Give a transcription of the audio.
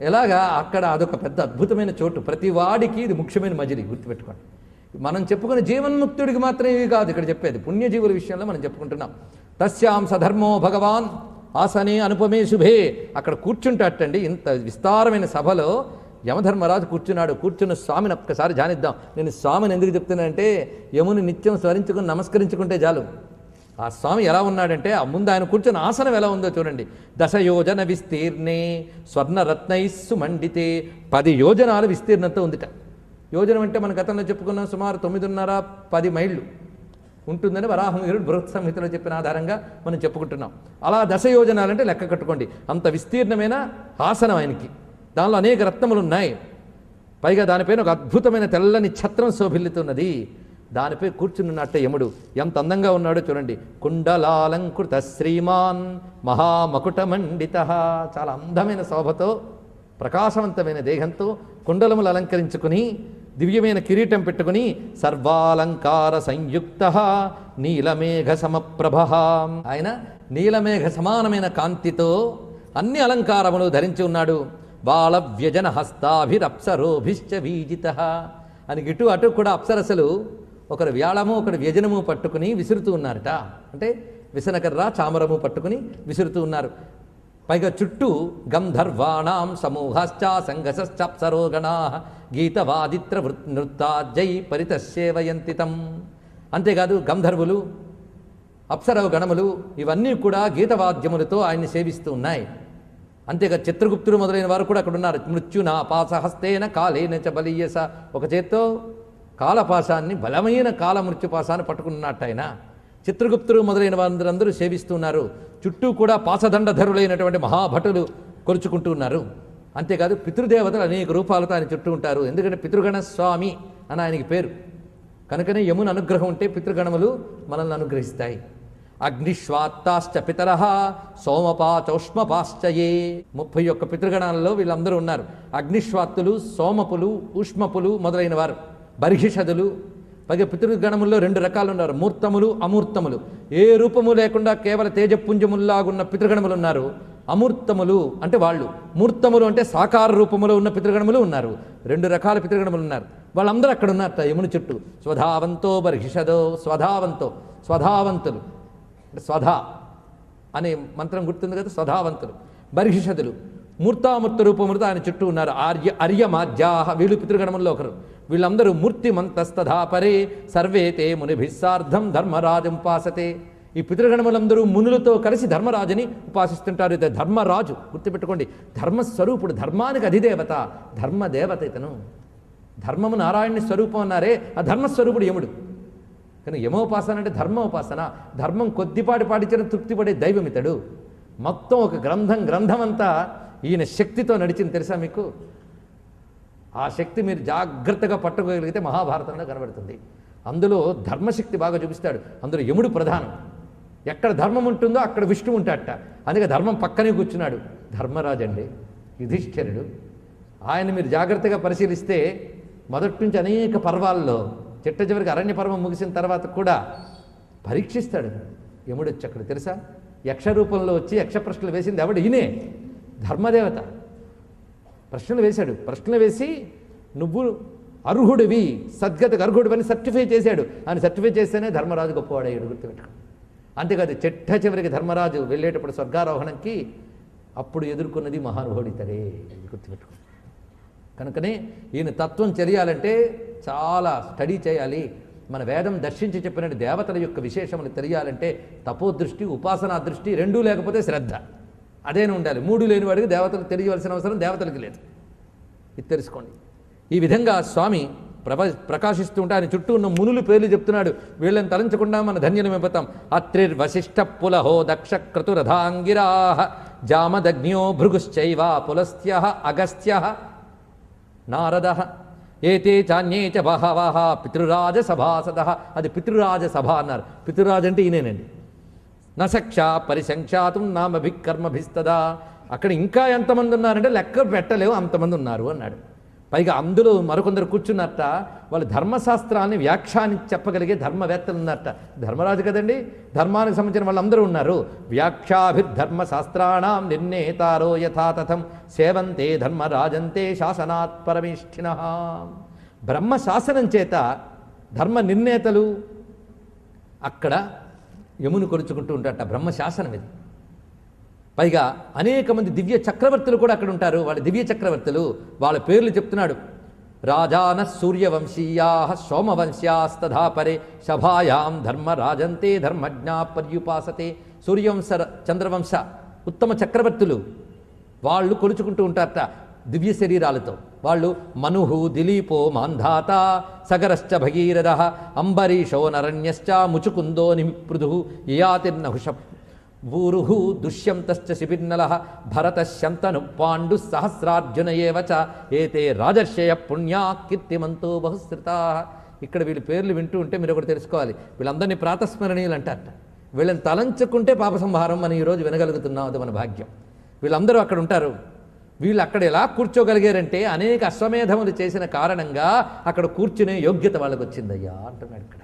ఎలాగా? అక్కడ అదొక పెద్ద అద్భుతమైన చోటు. ప్రతి వాడికి ఇది ముఖ్యమైన మజిలి గుర్తుపెట్టుకోండి. మనం చెప్పుకునే జీవన్ముక్తుడికి మాత్రమే ఇవి కాదు ఇక్కడ చెప్పేది. పుణ్యజీవుల విషయంలో మనం చెప్పుకుంటున్నాం. తస్యాం సధర్మో భగవాన్ ఆసనే అనుపమే శుభే. అక్కడ కూర్చుంటాటండి ఇంత విస్తారమైన సభలో యమధర్మరాజు కూర్చున్నాడు. కూర్చున్న స్వామిని ఒక్కసారి ధ్యానిద్దాం. నేను స్వామిని ఎందుకు చెప్తున్నానంటే యముని నిత్యం స్మరించుకుని నమస్కరించుకుంటే చాలు. ఆ స్వామి ఎలా ఉన్నాడంటే ఆ ముందు ఆయన కూర్చున్న ఆసనం ఎలా ఉందో చూడండి. దశ యోజన విస్తీర్ణే స్వర్ణరత్నైస్సు మండితే పది యోజనాలు విస్తీర్ణంతో ఉందిట. యోజనం అంటే మన గతంలో చెప్పుకున్నాం సుమారు తొమ్మిదిన్నర పది మైళ్ళు ఉంటుందని వరాహమీరుడు బృహత్ సంహితలో చెప్పిన ఆధారంగా మనం చెప్పుకుంటున్నాం. అలా దశ యోజనాలంటే లెక్క కట్టుకోండి. అంత విస్తీర్ణమైన ఆసనం ఆయనకి. దానిలో అనేక రత్నములు ఉన్నాయి పైగా దానిపైన ఒక అద్భుతమైన తెల్లని ఛత్రం శోభిల్లుతున్నది. దానిపై కూర్చున్నట్ట యముడు. ఎంత అందంగా ఉన్నాడో చూడండి. కుండలాలంకృత శ్రీమాన్ మహామకుటమండిత. చాలా అందమైన శోభతో ప్రకాశవంతమైన దేహంతో కుండలములు అలంకరించుకుని దివ్యమైన కిరీటం పెట్టుకుని సర్వాలంకార సంయుక్త నీలమేఘ సమప్రభ. ఆయన నీలమేఘ సమానమైన కాంతితో అన్ని అలంకారములు ధరించి ఉన్నాడు. బాల వ్యజన హస్తాభిరప్సరోభిశ్చ వీజిత. అని ఇటు అటు కూడా అప్సరసలు ఒకరు వ్యాళము ఒకరు వ్యజనము పట్టుకుని విసురుతూ ఉన్నారట. అంటే విసనకర్ర చామరము పట్టుకుని విసురుతూ ఉన్నారు. పైగా చుట్టూ గంధర్వాణాం సమూహశ్చ సంఘశ్చాప్సరోగణా గీతవాదిత్ర వృత్ నృత్తాజై పరితశేవయంతితం అంతేకాదు గంధర్వులు అప్సరవ గణములు ఇవన్నీ కూడా గీతవాద్యములతో ఆయన్ని సేవిస్తూ ఉన్నాయి. అంతేగా చిత్రగుప్తుడు మొదలైన వారు కూడా అక్కడ ఉన్నారు మృత్యునా పాసహస్తేన కాలేన చ బలీయస. ఒక చేత్తో కాలపాశాన్ని బలమైన కాలమృత్యుపాశాన్ని పట్టుకున్నట్టయినా పట్టుకున్నట్టు ఆయన చిత్రగుప్తుడు మొదలైన వారందరూ సేవిస్తున్నారు. చుట్టూ కూడా పాసదండధరులైనటువంటి మహాభటులు కొలుచుకుంటూ ఉన్నారు. అంతేకాదు పితృదేవతలు అనేక రూపాలతో ఆయన చుట్టూ ఉంటారు. ఎందుకంటే పితృగణ స్వామి అని ఆయనకి పేరు. కనుకనే యమున అనుగ్రహం ఉంటే పితృగణములు మనల్ని అనుగ్రహిస్తాయి. అగ్నిశ్వాత్తాశ్చ పితర సోమపాచౌష్మపాశ్చయే. ముప్పై ఒక్క పితృగణాలలో వీళ్ళందరూ ఉన్నారు. అగ్నిశ్వాత్తులు సోమపులు ఉష్మపులు మొదలైన వారు. బర్హిషదులు పైగా పితృగణముల్లో రెండు రకాలు ఉన్నారు మూర్తములు అమూర్తములు. ఏ రూపము లేకుండా కేవల తేజపుంజముల్లాగున్న పితృగణములు ఉన్నారు అమూర్తములు అంటే వాళ్ళు. మూర్తములు అంటే సాకార రూపములో ఉన్న పితృగణములు ఉన్నారు. రెండు రకాల పితృగణములు ఉన్నారు వాళ్ళందరూ అక్కడ ఉన్నారట యముని చుట్టూ. స్వధావంతో బర్హిషదో స్వధావంతో స్వధావంతులు. అంటే స్వధా అనే మంత్రం గుర్తుంది కదా స్వధావంతులు. బర్హిషదులు మూర్తామూర్త రూపములతో ఆయన చుట్టూ ఉన్నారు. ఆర్య అర్యమాధ్యాహ వీళ్ళు పితృగణముల్లో ఒకరు. వీళ్ళందరూ మూర్తిమంతస్తథా పరే సర్వే తే మునిభిస్సార్థం ధర్మరాజం ఉపాసతే. ఈ పితృగణములందరూ మునులతో కలిసి ధర్మరాజుని ఉపాసిస్తుంటారు. ఇది ధర్మరాజు గుర్తుపెట్టుకోండి. ధర్మస్వరూపుడు ధర్మానికి అధిదేవత ధర్మదేవత ఇతను. ధర్మము నారాయణుని స్వరూపం అన్నారే ఆ ధర్మస్వరూపుడు యముడు. కానీ యమోపాసన అంటే ధర్మోపాసన. ధర్మం కొద్దిపాటి పాటించిన తృప్తిపడే దైవం ఇతడు. మొత్తం ఒక గ్రంథం గ్రంథమంతా ఈయన శక్తితో నడిచింది తెలుసా మీకు? ఆ శక్తి మీరు జాగ్రత్తగా పట్టుకోగలిగితే మహాభారతంలో కనబడుతుంది. అందులో ధర్మశక్తి బాగా చూపిస్తాడు. అందులో యముడు ప్రధానం. ఎక్కడ ధర్మం ఉంటుందో అక్కడ విష్ణు ఉంటాడట. అందుకే ధర్మం పక్కనే కూర్చున్నాడు. ధర్మరాజు అండి యుధిష్ఠిరుడు ఆయన మీరు జాగ్రత్తగా పరిశీలిస్తే మొదటి నుంచి అనేక పర్వాల్లో చిట్ట చివరికి అరణ్య పర్వం ముగిసిన తర్వాత కూడా పరీక్షిస్తాడు. యముడు వచ్చి అక్కడ తెలుసా? యక్ష రూపంలో వచ్చి యక్ష ప్రశ్నలు వేసింది ఎవడు? ఈయనే. ధర్మదేవత. ప్రశ్నలు వేశాడు. ప్రశ్నలు వేసి నువ్వు అర్హుడివి సద్గతకు అర్హుడివని సర్టిఫై చేశాడు. ఆయన సర్టిఫై చేస్తేనే ధర్మరాజు గొప్పవాడయ్యాడు గుర్తుపెట్టుకో. అంతేకాదు చెట్ట చివరికి ధర్మరాజు వెళ్ళేటప్పుడు స్వర్గారోహణంకి అప్పుడు ఎదుర్కొన్నది మహానుభావుడితరే ఇది గుర్తుపెట్టుకో. కనుకనే ఈయన తత్వం తెలియాలంటే చాలా స్టడీ చేయాలి. మన వేదం దర్శించి చెప్పినట్టు దేవతల యొక్క విశేషములు తెలియాలంటే తపోదృష్టి ఉపాసనా దృష్టి రెండూ లేకపోతే శ్రద్ధ. అదేనే ఉండాలి. మూడు లేని వాడికి దేవతలు తెలియవలసిన అవసరం దేవతలకి లేదు. ఇది తెలుసుకోండి. ఈ విధంగా స్వామి ప్రభ ప్రకాశిస్తూ ఉంటే ఆయన చుట్టూ ఉన్న మునులు పేర్లు చెప్తున్నాడు. వీళ్ళని తలంచకుండా మన ధన్యులమైపోతాం అత్రిర్వశిష్ట పులహో దక్ష క్రతురథాంగిరాహ జామదగ్న్యో భృగుశ్చైవ పులస్త్య అగస్త్య నారద ఏతే చాన్యే చ బహవహ పితృరాజ సభాసద అది పితృరాజ సభ అన్నారు. పితృరాజు అంటే ఈయనేనండి. నసక్ష పరిసంఖ్యాతం నామభికర్మభిస్తదా. అక్కడ ఇంకా ఎంతమంది ఉన్నారంటే లెక్క పెట్టలేవు అంతమంది ఉన్నారు అన్నాడు. పైగా అందులో మరికొందరు కూర్చున్నట్ట వాళ్ళు ధర్మశాస్త్రాన్ని వ్యాఖ్యాని చెప్పగలిగే ధర్మవేత్తలు ఉన్నట్ట ధర్మరాజు కదండి? ధర్మానికి సంబంధించిన వాళ్ళందరూ ఉన్నారు. వ్యాఖ్యాభిర్ధర్మశాస్త్రాణం నిర్ణేతారో యథాతథం సేవంతే ధర్మరాజంతే శాసనాత్ పరమేష్ఠిన. బ్రహ్మ శాసనం చేత ధర్మ నిర్ణేతలు అక్కడ యమును కొలుచుకుంటూ ఉంటారట బ్రహ్మ శాసనం ఇది. పైగా అనేక మంది దివ్య చక్రవర్తులు కూడా అక్కడ ఉంటారు. వాళ్ళ దివ్య చక్రవర్తులు వాళ్ళ పేర్లు చెప్తున్నాడు. రాజాన సూర్యవంశీయా సోమవంశ్యాస్తథా పరే ధర్మ రాజంతే ధర్మజ్ఞా పర్యుపాసతే. సూర్యవంశ చంద్రవంశ ఉత్తమ చక్రవర్తులు వాళ్ళు కొలుచుకుంటూ ఉంటారట దివ్య శరీరాలతో. వాళ్ళు మనుహు దిలీపో మాంధాత సగరశ్చ భగీరథ అంబరీషో నరణ్యశ్చ ముచుకుందో నిపృదు యయాతిర్నహుష ఊరుహు దుష్యంతశ్చ శిబిర్నల భరత శంతను పాండు సహస్రార్జున ఏతే రాజర్షయ పుణ్యా కీర్తిమంతో బహుశ్రుతా ఇక్కడ వీళ్ళ పేర్లు వింటూ ఉంటే మీరు ఒకటి తెలుసుకోవాలి. వీళ్ళందరినీ ప్రాతస్మరణీయులు అంటారట. వీళ్ళని తలంచుకుంటే పాప సంహారం మనం ఈరోజు వినగలుగుతున్నాం అది మన భాగ్యం. వీళ్ళందరూ అక్కడ ఉంటారు. వీళ్ళు అక్కడ ఎలా కూర్చోగలిగారంటే అనేక అశ్వమేధములు చేసిన కారణంగా అక్కడ కూర్చునే యోగ్యత వాళ్ళకి వచ్చిందయ్యా అంటున్నాడు ఇక్కడ.